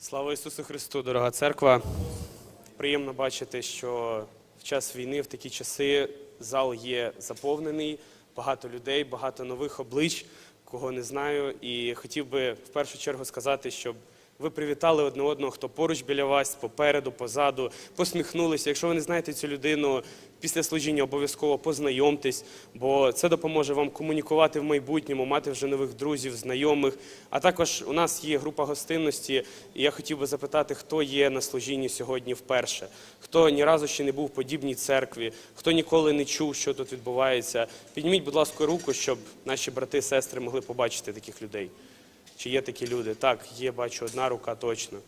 Слава Ісусу Христу, дорога церква. Приємно бачити, що в час війни, в такі часи, зал є заповнений, багато людей, багато нових облич, кого не знаю. І хотів би в першу чергу сказати, щоб ви привітали одне одного, хто поруч біля вас, попереду, позаду, посміхнулися. Якщо ви не знаєте цю людину після служіння, обов'язково познайомтесь, бо це допоможе вам комунікувати в майбутньому, мати вже нових друзів, знайомих. А також у нас є група гостинності, і я хотів би запитати, хто є на служінні сьогодні вперше, хто ні разу ще не був в подібній церкві, хто ніколи не чув, що тут відбувається. Підніміть, будь ласка, руку, щоб наші брати і сестри могли побачити таких людей. Чи є такі люди? Так, є, бачу, одна рука точно.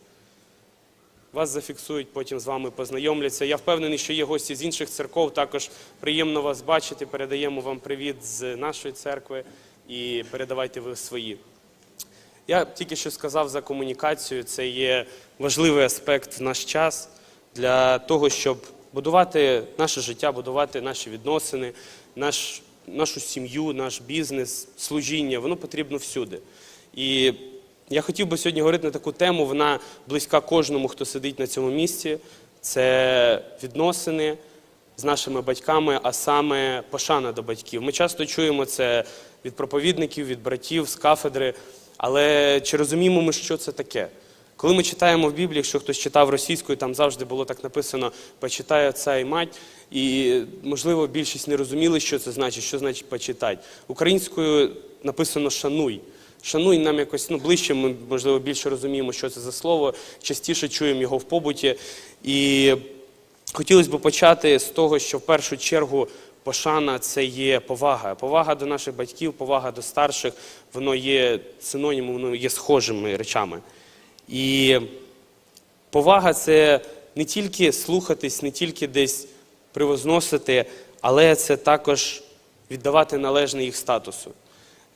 Вас зафіксують, потім з вами познайомляться. Я впевнений, що є гості з інших церков. Також приємно вас бачити. Передаємо вам привіт з нашої церкви і передавайте ви свої. Я тільки що сказав за комунікацію. Це є важливий аспект в наш час для того, щоб будувати наше життя, будувати наші відносини, наш, нашу сім'ю, наш бізнес, служіння. Воно потрібно всюди. І я хотів би сьогодні говорити на таку тему, вона близька кожному, хто сидить на цьому місці. Це відносини з нашими батьками, а саме пошана до батьків. Ми часто чуємо це від проповідників, від братів з кафедри, але чи розуміємо ми, що це таке? Коли ми читаємо в Біблії, якщо хтось читав російською, там завжди було так написано почитай отця і мать, і можливо більшість не розуміли, що це значить, що значить почитати. Українською написано шануй. Шануй нам якось ну, ближче, ми, можливо, більше розуміємо, що це за слово, частіше чуємо його в побуті. І хотілося б почати з того, що в першу чергу пошана це є повага. Повага до наших батьків, повага до старших, воно є синонімом, воно є схожими речами. І повага це не тільки слухатись, не тільки десь привозносити, але це також віддавати належне їх статусу.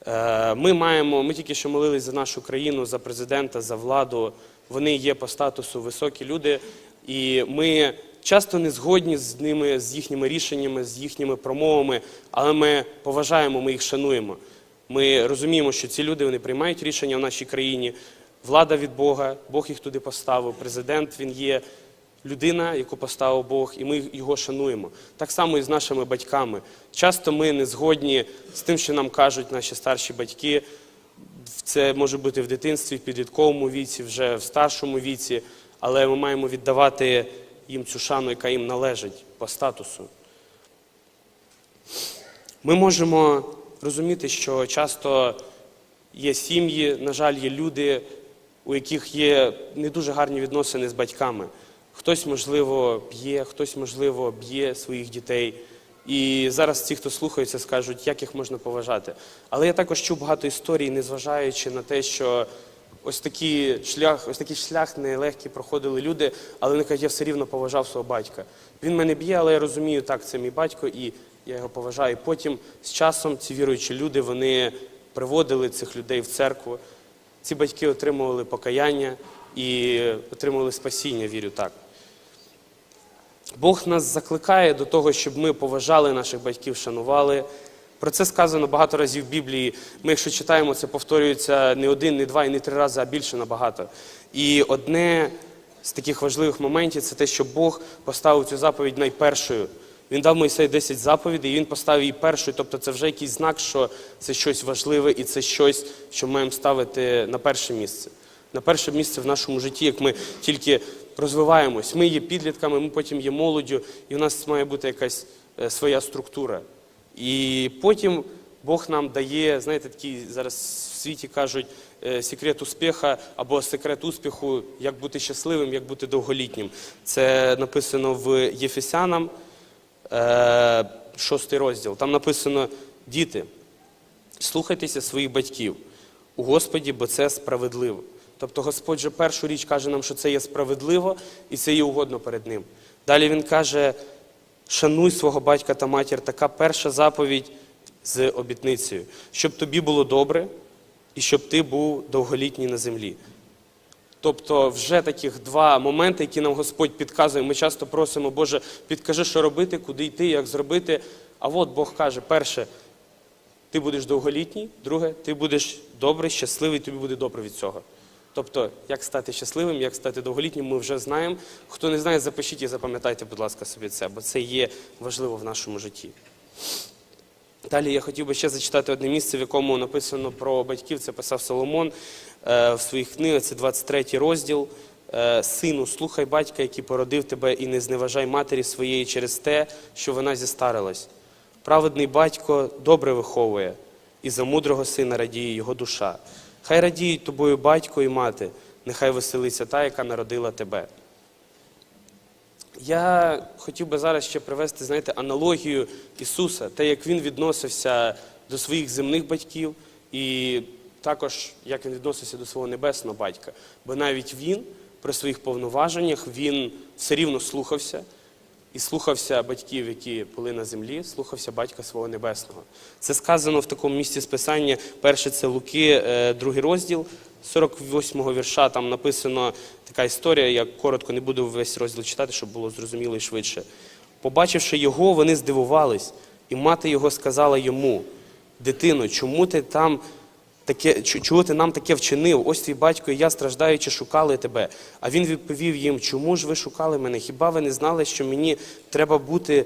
Е, Ми маємо, ми тільки що молились за нашу країну, за президента, за владу. Вони є по статусу високі люди, і ми часто не згодні з ними, з їхніми рішеннями, з їхніми промовами, але ми поважаємо, ми їх шануємо. Ми розуміємо, що ці люди вони приймають рішення в нашій країні. Влада від Бога, Бог їх туди поставив. Президент він є людина, яку поставив Бог, і ми його шануємо. Так само і з нашими батьками. Часто ми не згодні з тим, що нам кажуть наші старші батьки. Це може бути в дитинстві, в підлітковому віці, вже в старшому віці, але ми маємо віддавати їм цю шану, яка їм належить по статусу. Ми можемо розуміти, що часто є сім'ї, на жаль, є люди, у яких є не дуже гарні відносини з батьками. Хтось, можливо, б'є, хтось, можливо, б'є своїх дітей. І зараз ті, хто слухається, скажуть, як їх можна поважати. Але я також чув багато історій, незважаючи на те, що ось такий шлях, ось такий шлях нелегкий проходили люди, але вони кажуть, я все рівно поважав свого батька. Він мене б'є, але я розумію, так, це мій батько, і я його поважаю. Потім з часом ці віруючі люди вони приводили цих людей в церкву. Ці батьки отримували покаяння і отримували спасіння, вірю так. Бог нас закликає до того, щоб ми поважали наших батьків, шанували. Про це сказано багато разів в Біблії. Ми, якщо читаємо, це повторюється не один, не два і не три рази, а більше набагато. І одне з таких важливих моментів це те, що Бог поставив цю заповідь найпершою. Він дав Мойсею 10 заповідей, і він поставив її першою. Тобто це вже якийсь знак, що це щось важливе і це щось, що маємо ставити на перше місце. На перше місце в нашому житті, як ми тільки розвиваємось. Ми є підлітками, ми потім є молоддю, і в нас має бути якась е, своя структура. І потім Бог нам дає, знаєте, такий зараз в світі кажуть е, секрет успіха або секрет успіху, як бути щасливим, як бути довголітнім. Це написано в Єфесянам, е, шостий розділ. Там написано: діти, слухайтеся своїх батьків у Господі, бо це справедливо. Тобто Господь же першу річ каже нам, що це є справедливо і це є угодно перед Ним. Далі Він каже, шануй свого батька та матір, така перша заповідь з обітницею, щоб тобі було добре і щоб ти був довголітній на землі. Тобто, вже таких два моменти, які нам Господь підказує. Ми часто просимо, Боже, підкажи, що робити, куди йти, як зробити. А от Бог каже: перше, ти будеш довголітній, друге, ти будеш добрий, щасливий, тобі буде добре від цього. Тобто, як стати щасливим, як стати довголітнім, ми вже знаємо. Хто не знає, запишіть і запам'ятайте, будь ласка, собі це, бо це є важливо в нашому житті. Далі я хотів би ще зачитати одне місце, в якому написано про батьків. Це писав Соломон е, в своїх книгах, це 23 розділ. Е, Сину, слухай батька, який породив тебе, і не зневажай матері своєї через те, що вона зістарилась. Праведний батько добре виховує, і за мудрого сина радіє його душа. Хай радіють тобою батько і мати, нехай веселиться та, яка народила тебе. Я хотів би зараз ще привести, знаєте, аналогію Ісуса, те, як Він відносився до своїх земних батьків, і також як він відносився до свого небесного батька. Бо навіть він при своїх повноваженнях він все рівно слухався і слухався батьків, які були на землі, слухався батька свого небесного. Це сказано в такому місці списання. Перше це Луки, е, другий розділ. 48-го вірша там написано така історія, я коротко не буду весь розділ читати, щоб було зрозуміло і швидше. Побачивши його, вони здивувались, і мати його сказала йому: Дитино, чому ти там таке, чого ти нам таке вчинив? Ось твій батько і я, страждаючи, шукали тебе. А він відповів їм: Чому ж ви шукали мене? Хіба ви не знали, що мені треба бути,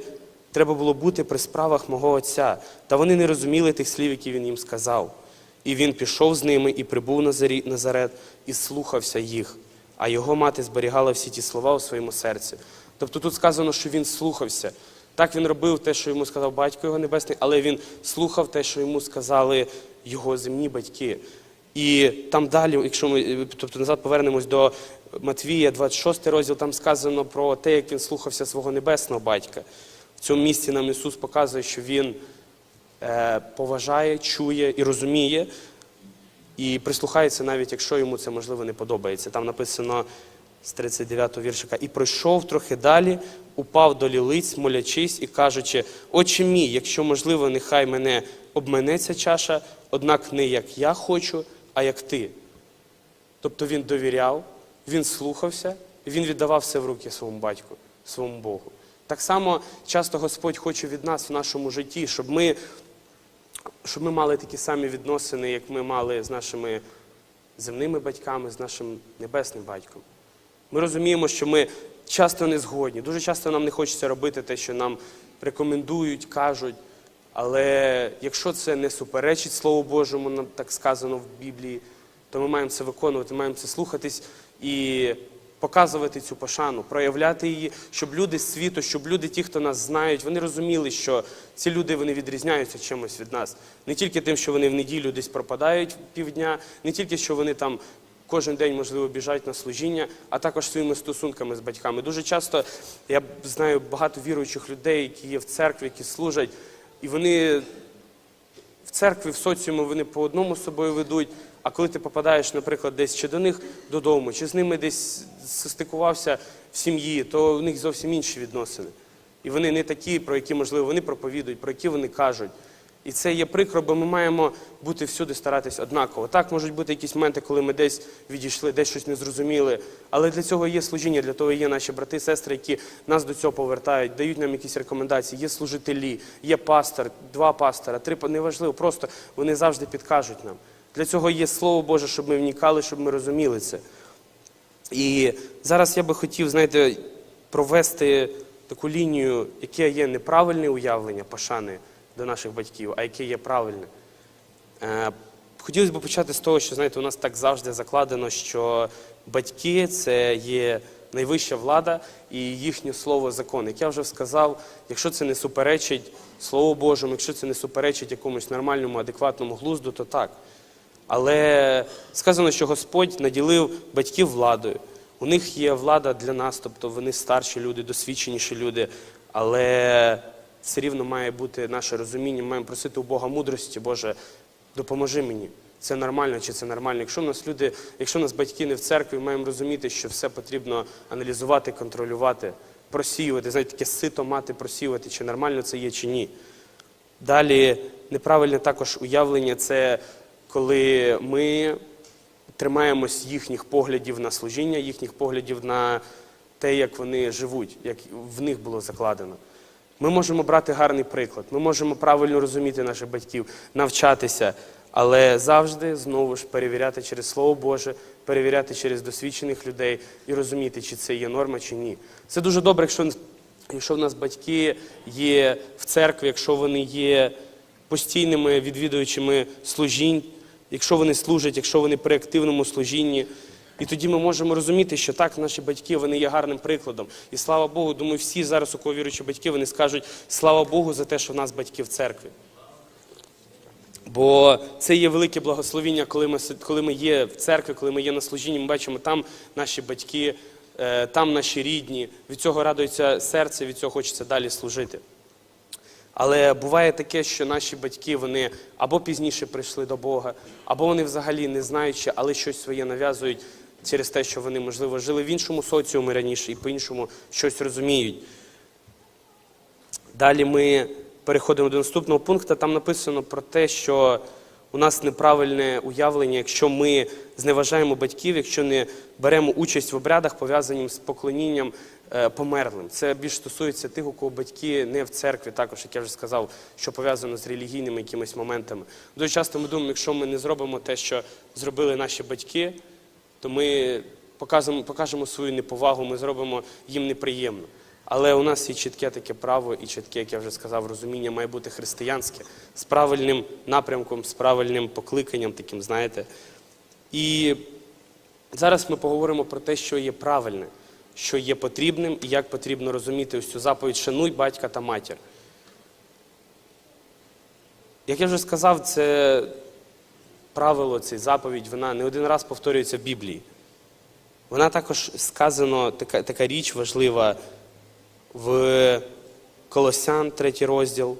треба було бути при справах мого отця? Та вони не розуміли тих слів, які він їм сказав. І він пішов з ними і прибув на Зарі- Назарет і слухався їх. А його мати зберігала всі ті слова у своєму серці. Тобто тут сказано, що він слухався. Так він робив те, що йому сказав батько його небесний, але він слухав те, що йому сказали його земні батьки. І там далі, якщо ми е, тобто назад повернемось до Матвія, 26 розділ, там сказано про те, як він слухався свого небесного батька. В цьому місці нам Ісус показує, що він е, поважає, чує і розуміє, і прислухається, навіть якщо йому це можливо не подобається. Там написано з 39-го віршика, і пройшов трохи далі, упав до лілиць, молячись і кажучи: Отче мій, якщо можливо, нехай мене обменеться чаша, однак не як я хочу, а як ти. Тобто він довіряв, він слухався, він віддавав все в руки своєму батьку, своєму Богу. Так само часто Господь хоче від нас в нашому житті, щоб ми, щоб ми мали такі самі відносини, як ми мали з нашими земними батьками, з нашим небесним батьком. Ми розуміємо, що ми часто не згодні. Дуже часто нам не хочеться робити те, що нам рекомендують, кажуть. Але якщо це не суперечить Слову Божому, нам так сказано в Біблії, то ми маємо це виконувати, маємо це слухатись і показувати цю пошану, проявляти її, щоб люди світу, щоб люди, ті, хто нас знають, вони розуміли, що ці люди вони відрізняються чимось від нас. Не тільки тим, що вони в неділю десь пропадають півдня, не тільки що вони там кожен день, можливо, біжать на служіння, а також своїми стосунками з батьками. Дуже часто я знаю багато віруючих людей, які є в церкві, які служать, і вони в церкві, в соціумі вони по одному з собою ведуть. А коли ти попадаєш, наприклад, десь чи до них додому, чи з ними десь стикувався в сім'ї, то в них зовсім інші відносини. І вони не такі, про які, можливо, вони проповідують, про які вони кажуть. І це є прикро, бо ми маємо бути всюди старатись однаково. Так, можуть бути якісь моменти, коли ми десь відійшли, десь щось не зрозуміли. Але для цього є служіння, для того є наші брати, і сестри, які нас до цього повертають, дають нам якісь рекомендації. Є служителі, є пастор, два пастора, три неважливо. Просто вони завжди підкажуть нам. Для цього є Слово Боже, щоб ми вникали, щоб ми розуміли це. І зараз я би хотів, знаєте, провести таку лінію, яке є неправильне уявлення пошани до наших батьків, а яке є правильне. Е, Хотілося б почати з того, що знаєте, у нас так завжди закладено, що батьки це є найвища влада і їхнє слово закон. Як я вже сказав, якщо це не суперечить Слову Божому, якщо це не суперечить якомусь нормальному, адекватному глузду, то так. Але сказано, що Господь наділив батьків владою. У них є влада для нас, тобто вони старші люди, досвідченіші люди, але все рівно має бути наше розуміння, маємо просити у Бога мудрості, Боже, допоможи мені. Це нормально чи це нормально. Якщо в нас люди, якщо в нас батьки не в церкві, маємо розуміти, що все потрібно аналізувати, контролювати, просіювати, знаєте, таке сито мати, просіювати, чи нормально це є, чи ні. Далі неправильне також уявлення це коли ми тримаємось їхніх поглядів на служіння, їхніх поглядів на те, як вони живуть, як в них було закладено. Ми можемо брати гарний приклад, ми можемо правильно розуміти наших батьків, навчатися, але завжди знову ж перевіряти через Слово Боже, перевіряти через досвідчених людей і розуміти, чи це є норма, чи ні. Це дуже добре, якщо, якщо в нас батьки є в церкві, якщо вони є постійними відвідувачами служінь, якщо вони служать, якщо вони при активному служінні. І тоді ми можемо розуміти, що так, наші батьки вони є гарним прикладом. І слава Богу, думаю, всі зараз, у кого віруючі батьки, вони скажуть слава Богу за те, що в нас батьки в церкві. Бо це є велике благословіння, коли ми, коли ми є в церкві, коли ми є на служінні, ми бачимо там наші батьки, е, там наші рідні. Від цього радується серце, від цього хочеться далі служити. Але буває таке, що наші батьки вони або пізніше прийшли до Бога, або вони взагалі не знаючи, але щось своє нав'язують через те, що вони, можливо, жили в іншому соціумі раніше і по-іншому щось розуміють. Далі ми переходимо до наступного пункту. Там написано про те, що у нас неправильне уявлення, якщо ми зневажаємо батьків, якщо не беремо участь в обрядах, пов'язаних з поклонінням е, померлим. Це більш стосується тих, у кого батьки не в церкві, також, як я вже сказав, що пов'язано з релігійними якимись моментами. Дуже часто ми думаємо, якщо ми не зробимо те, що зробили наші батьки, то ми покажемо, покажемо свою неповагу, ми зробимо їм неприємно. Але у нас є чітке таке право і чітке, як я вже сказав, розуміння має бути християнське, з правильним напрямком, з правильним покликанням, таким, знаєте. І зараз ми поговоримо про те, що є правильне, що є потрібним і як потрібно розуміти ось цю заповідь Шануй батька та матір. Як я вже сказав, це правило, ця заповідь, вона не один раз повторюється в Біблії. Вона також сказано, така, така річ важлива в Колосян, третій розділ,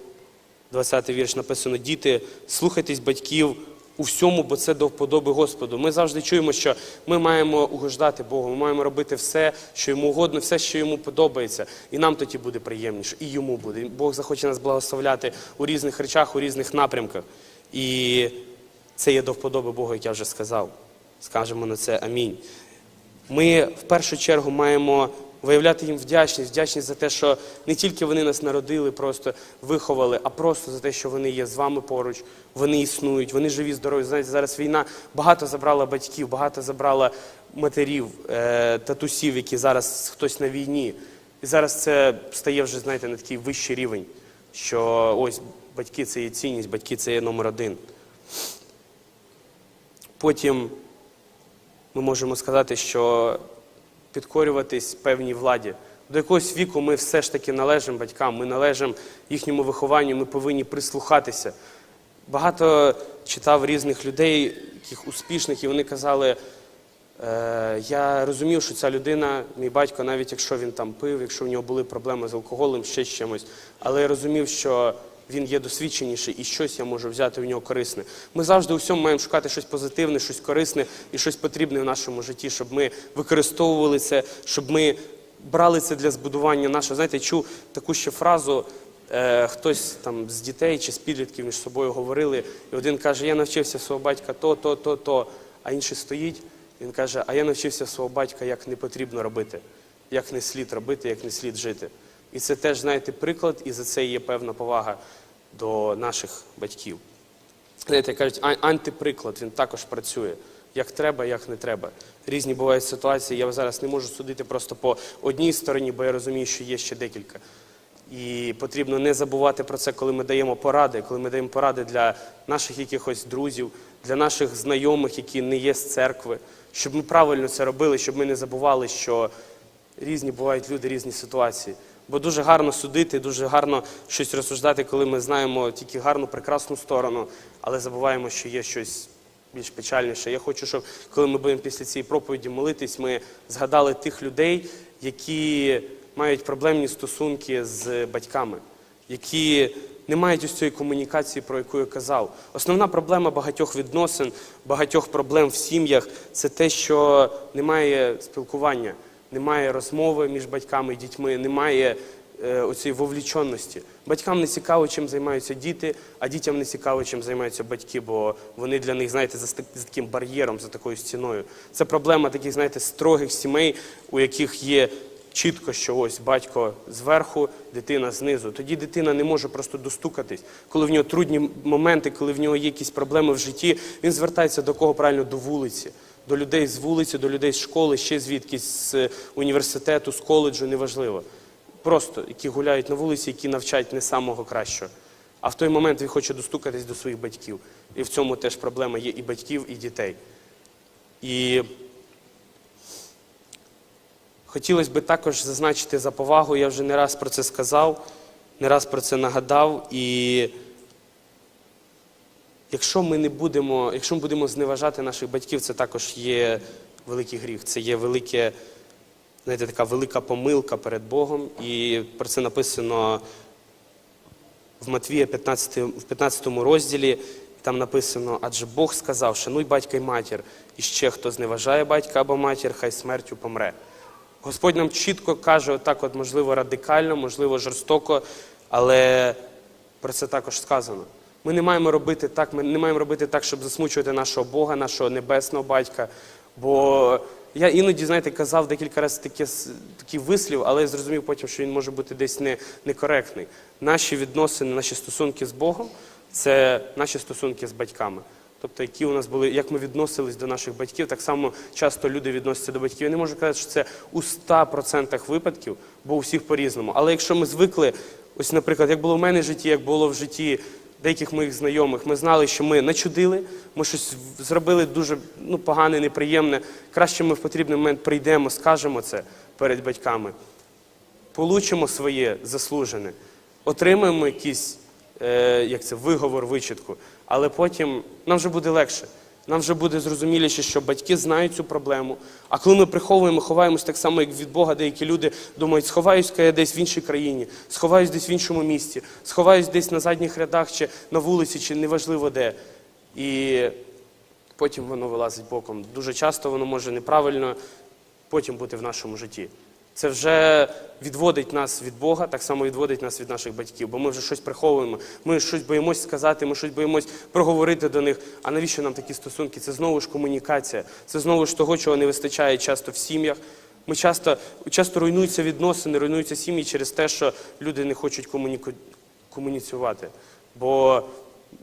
20 вірш написано: Діти, слухайтесь батьків у всьому, бо це до вподоби Господу. Ми завжди чуємо, що ми маємо угождати Богу, ми маємо робити все, що йому угодно, все, що йому подобається. І нам тоді буде приємніше, і йому буде. Бог захоче нас благословляти у різних речах, у різних напрямках. І це є до вподоби Богу, як я вже сказав. Скажемо на це амінь. Ми в першу чергу маємо виявляти їм вдячність, вдячність за те, що не тільки вони нас народили, просто виховали, а просто за те, що вони є з вами поруч, вони існують, вони живі, здорові. Знаєте, зараз війна багато забрала батьків, багато забрала матерів, е, татусів, які зараз хтось на війні. І зараз це стає вже, знаєте, на такий вищий рівень, що ось батьки це є цінність, батьки це є номер один. Потім ми можемо сказати, що підкорюватись певній владі. До якогось віку ми все ж таки належимо батькам, ми належимо їхньому вихованню, ми повинні прислухатися. Багато читав різних людей, яких успішних, і вони казали, е, я розумів, що ця людина, мій батько, навіть якщо він там пив, якщо в нього були проблеми з алкоголем, ще з чимось, але я розумів, що він є досвідченіший і щось я можу взяти в нього корисне. Ми завжди у всьому маємо шукати щось позитивне, щось корисне і щось потрібне в нашому житті, щоб ми використовували це, щоб ми брали це для збудування нашого. Знаєте, я чув таку ще фразу. Е, хтось там з дітей чи з підлітків між собою говорили, і один каже, я навчився свого батька то, то, то, то, а інший стоїть, він каже, а я навчився свого батька, як не потрібно робити, як не слід робити, як не слід жити. І це теж, знаєте, приклад, і за це є певна повага до наших батьків. Знаєте, кажуть, антиприклад, він також працює. Як треба, як не треба. Різні бувають ситуації. Я зараз не можу судити просто по одній стороні, бо я розумію, що є ще декілька. І потрібно не забувати про це, коли ми даємо поради, коли ми даємо поради для наших якихось друзів, для наших знайомих, які не є з церкви, щоб ми правильно це робили, щоб ми не забували, що різні бувають люди, різні ситуації. Бо дуже гарно судити, дуже гарно щось розсуждати, коли ми знаємо тільки гарну, прекрасну сторону, але забуваємо, що є щось більш печальніше. Я хочу, щоб коли ми будемо після цієї проповіді молитись, ми згадали тих людей, які мають проблемні стосунки з батьками, які не мають ось цієї комунікації, про яку я казав. Основна проблема багатьох відносин, багатьох проблем в сім'ях це те, що немає спілкування, немає розмови між батьками і дітьми, немає е, оцієї вовліченості. Батькам не цікаво, чим займаються діти, а дітям не цікаво, чим займаються батьки, бо вони для них, знаєте, за, за таким бар'єром, за такою стіною. Це проблема таких, знаєте, строгих сімей, у яких є чітко, що ось батько зверху, дитина знизу. Тоді дитина не може просто достукатись. Коли в нього трудні моменти, коли в нього є якісь проблеми в житті, він звертається до кого правильно до вулиці, до людей з вулиці, до людей з школи, ще звідкись з е, університету, з коледжу, неважливо. Просто які гуляють на вулиці, які навчають не самого кращого. А в той момент він хоче достукатись до своїх батьків. І в цьому теж проблема є і батьків, і дітей. І хотілося б також зазначити за повагу, я вже не раз про це сказав, не раз про це нагадав. І якщо ми не будемо, якщо ми будемо зневажати наших батьків, це також є великий гріх, це є велике, знаєте, така велика помилка перед Богом. І про це написано в Матвія 15, в 15 розділі. Там написано, адже Бог сказав, шануй батька й матір, і ще хто зневажає батька або матір, хай смертю помре. Господь нам чітко каже, отак, от, можливо, радикально, можливо, жорстоко, але про це також сказано. Ми не маємо робити так, ми не маємо робити так, щоб засмучувати нашого Бога, нашого небесного батька. Бо я іноді, знаєте, казав декілька разів таке, с- такий вислів, але я зрозумів потім, що він може бути десь не, некоректний. Наші відносини, наші стосунки з Богом це наші стосунки з батьками. Тобто, які у нас були, як ми відносились до наших батьків, так само часто люди відносяться до батьків. Я не можу казати, що це у 100% випадків, бо у всіх по-різному. Але якщо ми звикли, ось, наприклад, як було в мене житті, як було в житті деяких моїх знайомих, ми знали, що ми начудили, ми щось зробили дуже ну, погане, неприємне. Краще ми в потрібний момент прийдемо, скажемо це перед батьками получимо своє заслужене, отримаємо якийсь е, як це, виговор, вичітку, але потім нам вже буде легше. Нам вже буде зрозуміліше, що батьки знають цю проблему. А коли ми приховуємо, ховаємось так само, як від Бога, деякі люди думають, сховаюсь-ка я десь в іншій країні, сховаюсь десь в іншому місті, сховаюсь десь на задніх рядах, чи на вулиці, чи неважливо де. І потім воно вилазить боком. Дуже часто воно може неправильно потім бути в нашому житті. Це вже відводить нас від Бога, так само відводить нас від наших батьків, бо ми вже щось приховуємо, ми щось боїмось сказати, ми щось боїмось проговорити до них. А навіщо нам такі стосунки? Це знову ж комунікація, це знову ж того, чого не вистачає часто в сім'ях. Ми часто, часто руйнуються відносини, руйнуються сім'ї через те, що люди не хочуть комуніку... комуніцювати. Бо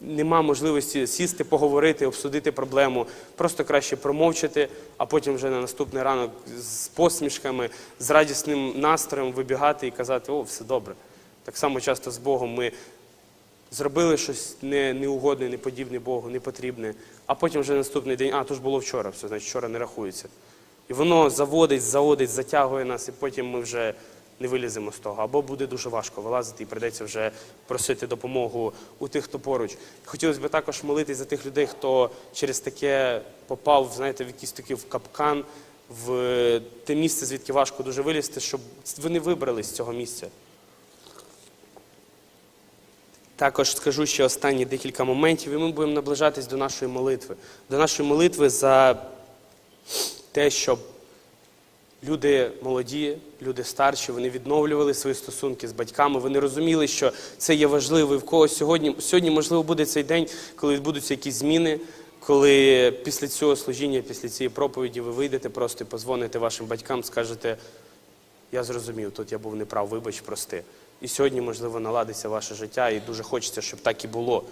нема можливості сісти, поговорити, обсудити проблему. Просто краще промовчати, а потім вже на наступний ранок з посмішками, з радісним настроєм вибігати і казати, о, все добре. Так само часто з Богом ми зробили щось не, неугодне, не подібне Богу, не потрібне, а потім вже наступний день, а то ж було вчора, все, значить вчора не рахується. І воно заводить, заводить, затягує нас, і потім ми вже не виліземо з того. Або буде дуже важко вилазити і прийдеться вже просити допомогу у тих, хто поруч. Хотілося б також молитись за тих людей, хто через таке попав, знаєте, в якийсь такий в капкан, в те місце, звідки важко дуже вилізти, щоб вони вибрались з цього місця. Також скажу ще останні декілька моментів, і ми будемо наближатись до нашої молитви. До нашої молитви за те, щоб люди молоді, люди старші, вони відновлювали свої стосунки з батьками. Вони розуміли, що це є важливо. І в когось сьогодні, сьогодні, можливо, буде цей день, коли відбудуться якісь зміни, коли після цього служіння, після цієї проповіді ви вийдете просто і позвоните вашим батькам, скажете, я зрозумів, тут я був неправ, вибач, прости. І сьогодні, можливо, наладиться ваше життя, і дуже хочеться, щоб так і було.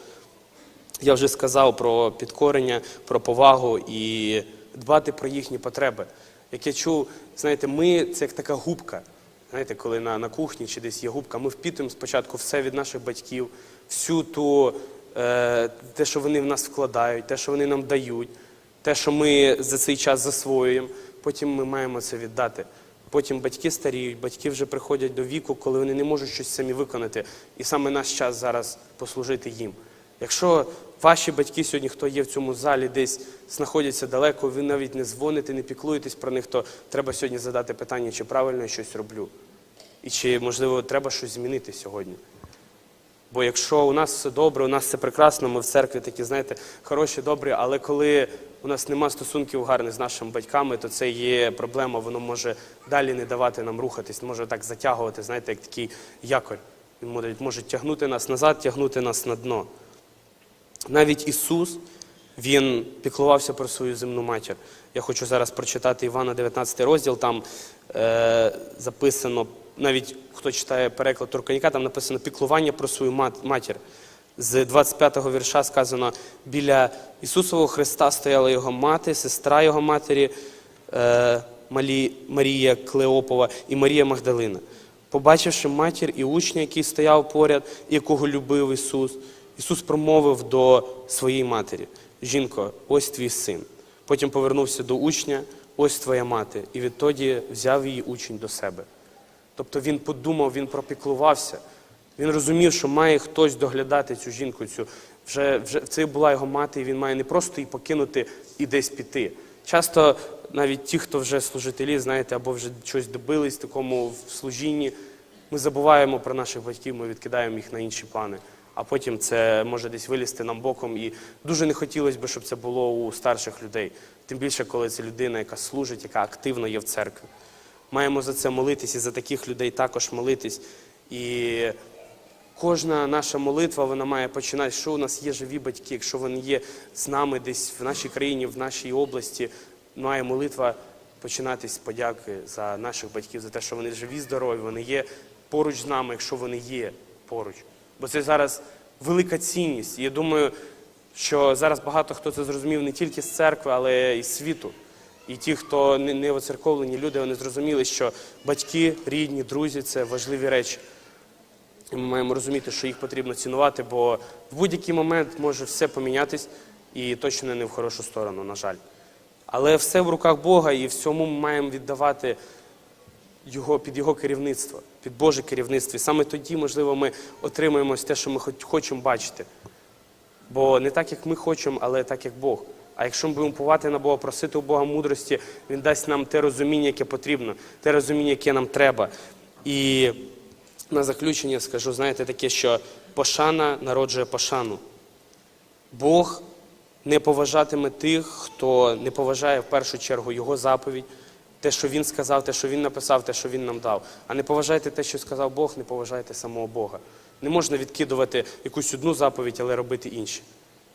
Я вже сказав про підкорення, про повагу і дбати про їхні потреби. Як я чув, знаєте, ми це як така губка. Знаєте, коли на, на кухні чи десь є губка, ми впітуємо спочатку все від наших батьків, всю ту, е, те, що вони в нас вкладають, те, що вони нам дають, те, що ми за цей час засвоюємо. Потім ми маємо це віддати. Потім батьки старіють, батьки вже приходять до віку, коли вони не можуть щось самі виконати. І саме наш час зараз послужити їм. Якщо ваші батьки сьогодні, хто є в цьому залі, десь знаходяться далеко, ви навіть не дзвоните, не піклуєтесь про них, то треба сьогодні задати питання, чи правильно я щось роблю. І чи, можливо, треба щось змінити сьогодні. Бо якщо у нас все добре, у нас все прекрасно, ми в церкві такі, знаєте, хороші, добрі, але коли у нас нема стосунків гарних з нашими батьками, то це є проблема, воно може далі не давати нам рухатись, може так затягувати, знаєте, як такий якорь. Він може, тягнути нас назад, тягнути нас на дно. Навіть Ісус, Він піклувався про свою земну матір. Я хочу зараз прочитати Івана 19 розділ, там е, записано, навіть хто читає переклад Турканіка, там написано піклування про свою мат- матір. З 25-го вірша сказано: біля Ісусового Христа стояла його мати, сестра його матері е, Марія Клеопова і Марія Магдалина. Побачивши матір і учня, який стояв поряд, якого любив Ісус, Ісус промовив до своєї матері: Жінко, ось твій син. Потім повернувся до учня, ось твоя мати, і відтоді взяв її учень до себе. Тобто він подумав, він пропіклувався. Він розумів, що має хтось доглядати цю жінку. Цю. Вже, вже це була його мати, і він має не просто її покинути і десь піти. Часто навіть ті, хто вже служителі, знаєте, або вже щось добились такому в служінні, ми забуваємо про наших батьків, ми відкидаємо їх на інші плани. А потім це може десь вилізти нам боком. І дуже не хотілося б, щоб це було у старших людей. Тим більше, коли це людина, яка служить, яка активно є в церкві. Маємо за це молитись і за таких людей також молитись. І кожна наша молитва вона має починати, що у нас є живі батьки, якщо вони є з нами десь в нашій країні, в нашій області, має молитва починатись з подяки за наших батьків, за те, що вони живі, здорові, вони є поруч з нами, якщо вони є поруч. Бо це зараз велика цінність. І я думаю, що зараз багато хто це зрозумів не тільки з церкви, але і з світу. І ті, хто не оцерковлені люди, вони зрозуміли, що батьки, рідні, друзі це важливі речі. І ми маємо розуміти, що їх потрібно цінувати, бо в будь-який момент може все помінятись і точно не в хорошу сторону, на жаль. Але все в руках Бога, і всьому ми маємо віддавати його, під Його керівництво, під Боже керівництво. І саме тоді, можливо, ми отримаємо те, що ми хочемо бачити. Бо не так, як ми хочемо, але так, як Бог. А якщо ми будемо повати на Бога, просити у Бога мудрості, Він дасть нам те розуміння, яке потрібно, те розуміння, яке нам треба. І на заключення скажу, знаєте, таке, що пошана народжує пошану. Бог не поважатиме тих, хто не поважає в першу чергу Його заповідь, те, що Він сказав, те, що Він написав, те, що Він нам дав. А не поважайте те, що сказав Бог, не поважайте самого Бога. Не можна відкидувати якусь одну заповідь, але робити інші.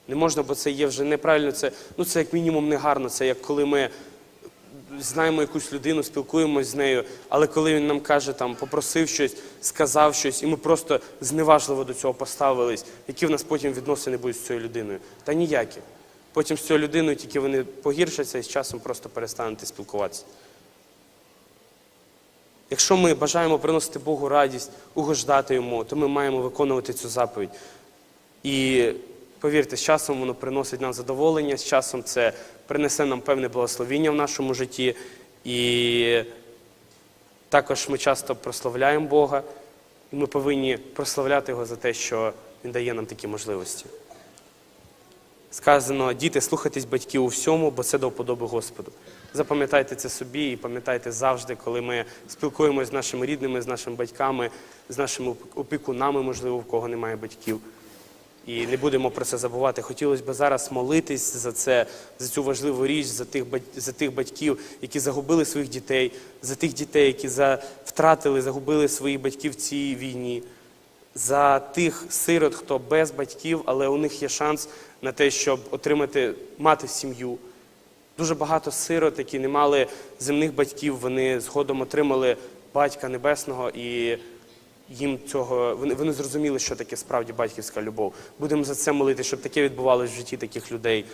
Не можна, бо це є вже неправильно. Це, ну, це як мінімум негарно. Це як коли ми знаємо якусь людину, спілкуємось з нею, але коли він нам каже, там, попросив щось, сказав щось, і ми просто зневажливо до цього поставились, які в нас потім відносини будуть з цією людиною? Та ніякі. Потім з цією людиною тільки вони погіршаться і з часом просто перестанете спілкуватися. Якщо ми бажаємо приносити Богу радість, угождати йому, то ми маємо виконувати цю заповідь. І повірте, з часом воно приносить нам задоволення, з часом це принесе нам певне благословіння в нашому житті. І також ми часто прославляємо Бога, і ми повинні прославляти Його за те, що Він дає нам такі можливості. Сказано, діти, слухайтесь батьків у всьому, бо це до вподоби Господу. Запам'ятайте це собі і пам'ятайте завжди, коли ми спілкуємося з нашими рідними, з нашими батьками, з нашими опікунами, можливо, в кого немає батьків. І не будемо про це забувати. Хотілося б зараз молитись за це, за цю важливу річ, за тих, за тих батьків, які загубили своїх дітей, за тих дітей, які за, втратили, загубили своїх батьків в цій війні, за тих сирот, хто без батьків, але у них є шанс на те, щоб отримати мати сім'ю. Дуже багато сирот, які не мали земних батьків, вони згодом отримали батька небесного і їм цього вони, вони зрозуміли, що таке справді батьківська любов. Будемо за це молити, щоб таке відбувалося в житті таких людей.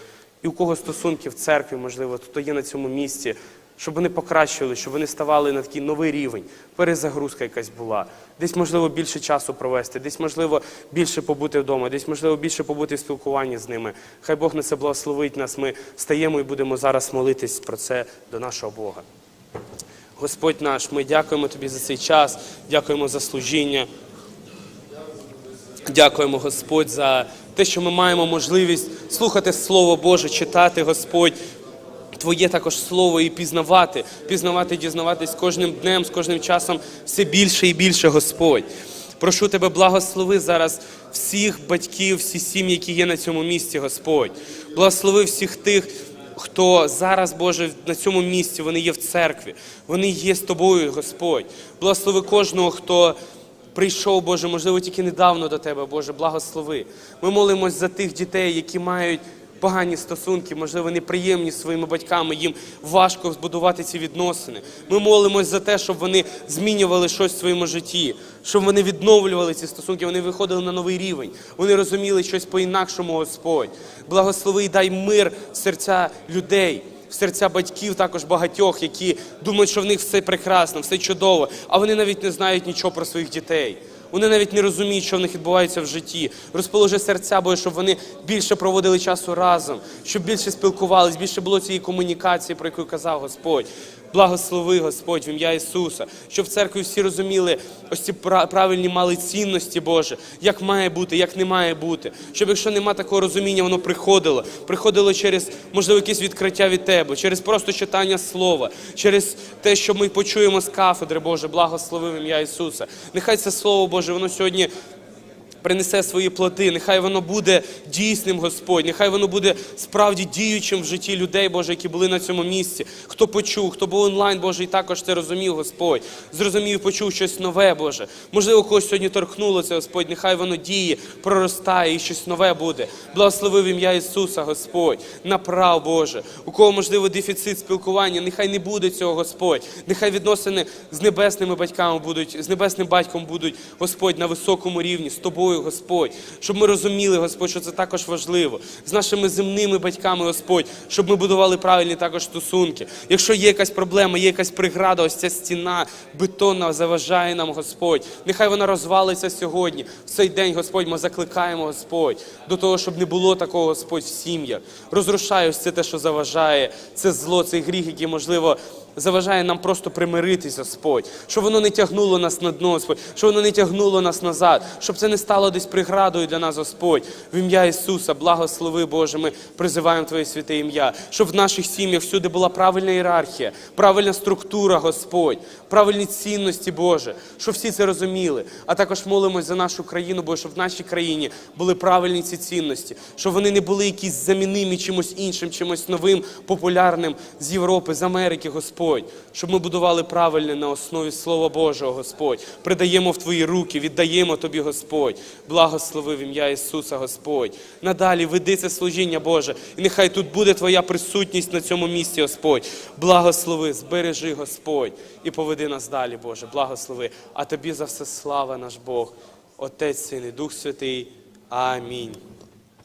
І у кого стосунки в церкві, можливо, хто є на цьому місці, щоб вони покращили, щоб вони ставали на такий новий рівень, перезагрузка якась була. Десь, можливо, більше часу провести, десь, можливо, більше побути вдома, десь, можливо, більше побути в спілкуванні з ними. Хай Бог на це благословить нас. Ми стаємо і будемо зараз молитись про це до нашого Бога. Господь наш, ми дякуємо Тобі за цей час, дякуємо за служіння. Дякуємо, Господь, за те, що ми маємо можливість слухати Слово Боже, читати, Господь, Твоє також слово і пізнавати, пізнавати, дізнаватись кожним днем, з кожним часом все більше і більше, Господь. Прошу тебе, благослови зараз всіх батьків, всі сім'ї, які є на цьому місці, Господь. Благослови всіх тих, хто зараз, Боже, на цьому місці, вони є в церкві, вони є з тобою, Господь. Благослови кожного, хто прийшов, Боже, можливо, тільки недавно до Тебе, Боже, благослови. Ми молимось за тих дітей, які мають погані стосунки, можливо, неприємні зі своїми батьками, їм важко збудувати ці відносини. Ми молимось за те, щоб вони змінювали щось в своєму житті, щоб вони відновлювали ці стосунки, вони виходили на новий рівень. Вони розуміли щось по-інакшому, Господь. Благослови і дай мир в серця людей. Серця батьків також багатьох, які думають, що в них все прекрасно, все чудово, а вони навіть не знають нічого про своїх дітей. Вони навіть не розуміють, що в них відбувається в житті. Розположи серця, Боже, щоб вони більше проводили часу разом, щоб більше спілкувались, більше було цієї комунікації, про яку казав Господь. Благослови, Господь, в ім'я Ісуса, щоб в церкві всі розуміли ось ці пра- правильні мали цінності, Боже, як має бути, як не має бути. Щоб якщо нема такого розуміння, воно приходило. Приходило через, можливо, якесь відкриття від Тебе, через просто читання слова, через те, що ми почуємо з кафедри, Боже, благослови в ім'я Ісуса. Нехай це Слово Боже, воно сьогодні принесе свої плоди. Нехай воно буде дійсним, Господь. Нехай воно буде справді діючим в житті людей, Боже, які були на цьому місці. Хто почув, хто був онлайн, Боже, і також це розумів, Господь. Зрозумів, почув щось нове, Боже. Можливо, когось сьогодні торкнуло це, Господь. Нехай воно діє, проростає і щось нове буде. Благослови в ім'я Ісуса, Господь. Направ, Боже. У кого, можливо, дефіцит спілкування, нехай не буде цього, Господь. Нехай відносини з небесними батьками будуть, з небесним батьком будуть, Господь, на високому рівні, з тобою, Господь. Щоб ми розуміли, Господь, що це також важливо. З нашими земними батьками, Господь, щоб ми будували правильні також стосунки. Якщо є якась проблема, є якась преграда, ось ця стіна бетонна заважає нам, Господь. Нехай вона розвалиться сьогодні. В цей день, Господь, ми закликаємо, Господь, до того, щоб не було такого, Господь, в сім'ях. Розрушай це те, що заважає, це зло, цей гріх, який, можливо, заважає нам просто примиритись, Господь, щоб воно не тягнуло нас на дно, Господь, щоб воно не тягнуло нас назад, щоб це не стало десь преградою для нас, Господь. В ім'я Ісуса, благослови, Боже, ми призиваємо Твоє святе ім'я, щоб в наших сім'ях всюди була правильна ієрархія, правильна структура, Господь, правильні цінності, Боже, щоб всі це розуміли. А також молимось за нашу країну, Боже, щоб в нашій країні були правильні ці цінності, щоб вони не були якісь замінимі чимось іншим, чимось новим, популярним з Європи, з Америки, Господь, щоб ми будували правильне на основі Слова Божого, Господь. Придаємо в Твої руки, віддаємо Тобі, Господь. Благослови в ім'я Ісуса, Господь. Надалі веди це служіння, Боже, і нехай тут буде Твоя присутність на цьому місці, Господь. Благослови, збережи, Господь, і поведи нас далі, Боже. Благослови. А Тобі за все слава наш Бог, Отець, Син і Дух Святий. Амінь.